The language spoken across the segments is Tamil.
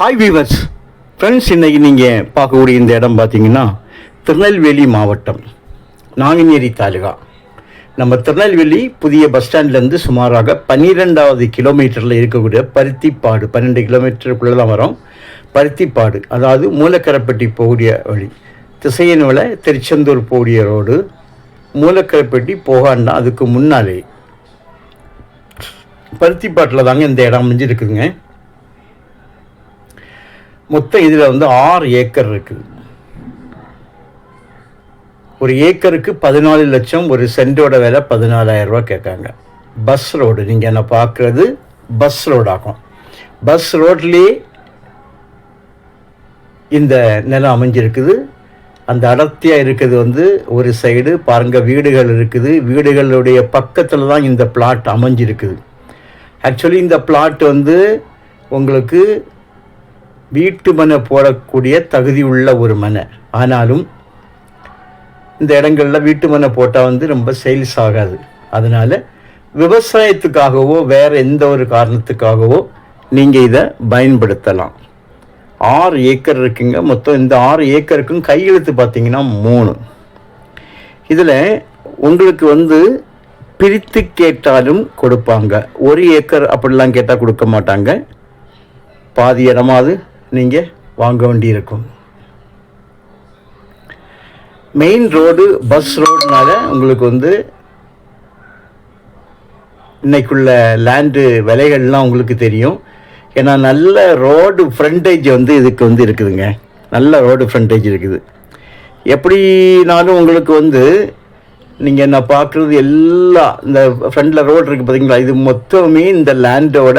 ஹாய் வீவர்ஸ் ஃப்ரெண்ட்ஸ் இன்றைக்கி நீங்கள் பார்க்கக்கூடிய இந்த இடம் பார்த்தீங்கன்னா திருநெல்வேலி மாவட்டம் நாங்குநேரி தாலுகா. நம்ம திருநெல்வேலி புதிய பஸ் ஸ்டாண்ட்லேருந்து சுமாராக பன்னிரெண்டாவது கிலோமீட்டரில் இருக்கக்கூடிய பருத்திப்பாடு பன்னெண்டு கிலோமீட்டருக்குள்ளே தான் வரும். பருத்திப்பாடு அதாவது மூலக்கரைப்பட்டி போகக்கூடிய வழி. திசையன் திருச்செந்தூர் போகக்கூடிய ரோடு மூலக்கரைப்பட்டி போகாண்டா அதுக்கு முன்னாலே. பருத்திப்பாட்டில் தாங்க இந்த இடம் அமைஞ்சிருக்குதுங்க. மொத்தம் இதில் வந்து ஆறு ஏக்கர் இருக்குது ஒரு ஏக்கருக்கு பதினாலு லட்சம் ஒரு சென்டோட விலை பதினாலாயிரரூபா கேட்காங்க. பஸ் ரோடு நீங்கள் என்ன பார்க்குறது? பஸ் ரோடாகும். பஸ் ரோட்லேயே இந்த நிலம் அமைஞ்சிருக்குது. அந்த அடர்த்தியாக இருக்கிறது வந்து ஒரு சைடு பாருங்க வீடுகள் இருக்குது. வீடுகளுடைய பக்கத்தில் தான் இந்த பிளாட் அமைஞ்சிருக்குது. ஆக்சுவலி இந்த பிளாட் வந்து உங்களுக்கு வீட்டு மனை போடக்கூடிய தகுதி உள்ள ஒரு மனை. ஆனாலும் இந்த இடங்களில் வீட்டு மனை போட்டால் வந்து ரொம்ப சேல்ஸ் ஆகாது. அதனால் விவசாயத்துக்காகவோ வேறு எந்த ஒரு காரணத்துக்காகவோ நீங்கள் இதை பயன்படுத்தலாம். ஆறு ஏக்கர் இருக்குங்க. மொத்தம் இந்த ஆறு ஏக்கருக்கும் கையெழுத்து பார்த்தீங்கன்னா மூணு. இதில் உங்களுக்கு வந்து பிரித்து கேட்டாலும் கொடுப்பாங்க. ஒரு ஏக்கர் அப்படிலாம் கேட்டால் கொடுக்க மாட்டாங்க. பாதி இடமாவது நீங்கள் வாங்க வேண்டியிருக்கும். மெயின் ரோடு பஸ் ரோடுனால உங்களுக்கு வந்து இன்னைக்குள்ள லேண்டு விலைகள்லாம் உங்களுக்கு தெரியும். ஏன்னா நல்ல ரோடு ஃப்ரண்டேஜ் வந்து இதுக்கு வந்து இருக்குதுங்க. நல்ல ரோடு ஃப்ரண்டேஜ் இருக்குது. எப்படினாலும் உங்களுக்கு வந்து நீங்கள் என்ன பார்க்குறது எல்லாம் இந்த ஃப்ரண்டில் ரோடு இருக்குது பார்த்தீங்களா இது மொத்தமே இந்த லேண்டோட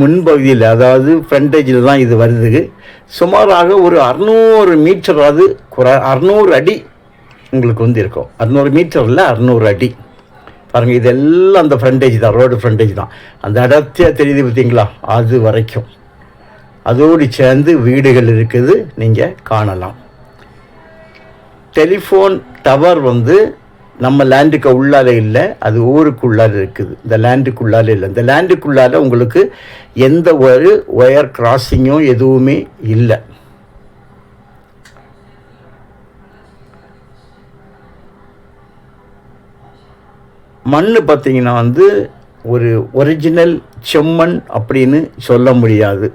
முன்பகுதியில் அதாவது ஃப்ரண்டேஜில் தான் இது வருது. சுமாராக ஒரு அறநூறு மீட்டராவது குறை அறநூறு அடி உங்களுக்கு வந்து இருக்கும். அறநூறு மீட்டரில் அறநூறு அடி. பாருங்கள் இதெல்லாம் அந்த ஃப்ரண்டேஜ் தான் ரோடு ஃப்ரண்டேஜ் தான். அந்த அடர்த்தியாக தெரியுது பார்த்தீங்களா? அது வரைக்கும். அதோடு சேர்ந்து வீடுகள் இருக்குது நீங்கள் காணலாம். டெலிஃபோன் டவர் வந்து நம்ம லேண்டுக்கு உள்ளால இல்லை அது ஊருக்குள்ளால இருக்குது. இந்த லேண்டுக்குள்ளால இல்லை. இந்த லேண்டுக்குள்ளால உங்களுக்கு எந்த ஒரு ஒயர் கிராசிங்கும் எதுவுமே இல்லை. மண் பார்த்தீங்கன்னா வந்து ஒரு ஒரிஜினல் செம்மண் அப்படின்னு சொல்ல முடியாது.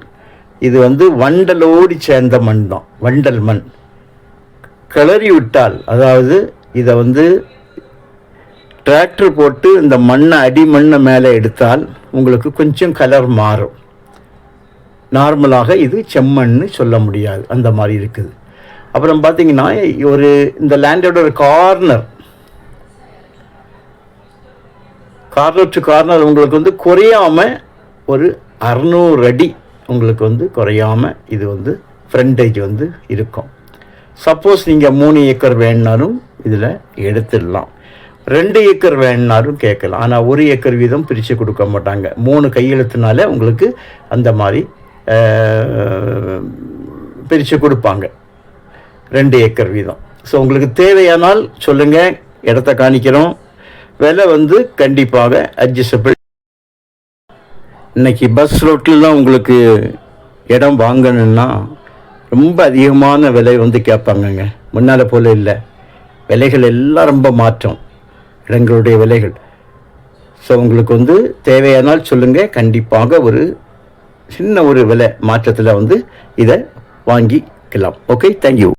இது வந்து வண்டலோடு சேர்ந்த மண் தான் வண்டல் மண். கிளறி விட்டால் அதாவது இதை வந்து டிராக்டர் போட்டு இந்த மண்ணை அடி மண்ணை மேலே எடுத்தால் உங்களுக்கு கொஞ்சம் கலர் மாறும். நார்மலாக இது செம்மண்ணு சொல்ல முடியாது. அந்த மாதிரி இருக்குது. அப்புறம் பார்த்தீங்கன்னா ஒரு இந்த லேண்டோட ஒரு கார்னர் கார்னர் டு கார்னர் உங்களுக்கு வந்து குறையாம ஒரு அறநூறு அடி உங்களுக்கு வந்து குறையாம இது வந்து ஃப்ரண்டேஜ் வந்து இருக்கும். சப்போஸ் நீங்கள் மூணு ஏக்கர் வேணுனாலும் இதில் எடுத்துடலாம். ரெண்டு ஏக்கர் வேணுனாலும் கேட்கலாம். ஆனால் ஒரு ஏக்கர் வீதம் பிரித்து கொடுக்க மாட்டாங்க. மூணு கையெழுத்துனால உங்களுக்கு அந்த மாதிரி பிரித்து கொடுப்பாங்க. ரெண்டு ஏக்கர் வீதம். ஸோ உங்களுக்கு தேவையானால் சொல்லுங்கள் இடத்த காணிக்கிறோம். விலை வந்து கண்டிப்பாக அட்ஜஸ்டபிள் இன்னைக்கு பஸ் ரோட்டிலலாம் உங்களுக்கு இடம் வாங்கணுன்னா ரொம்ப அதிகமான விலை வந்து கேட்பாங்கங்க. முன்னால் போல இல்லை. விலைகள் எல்லாம் ரொம்ப மாற்றம். இடங்களுடைய விலைகள். ஸோ உங்களுக்கு வந்து தேவையானால் சொல்லுங்கள் கண்டிப்பாக ஒரு சின்ன ஒரு விலை மாற்றத்தில் வந்து இதை வாங்கிக்கலாம். Okay thank you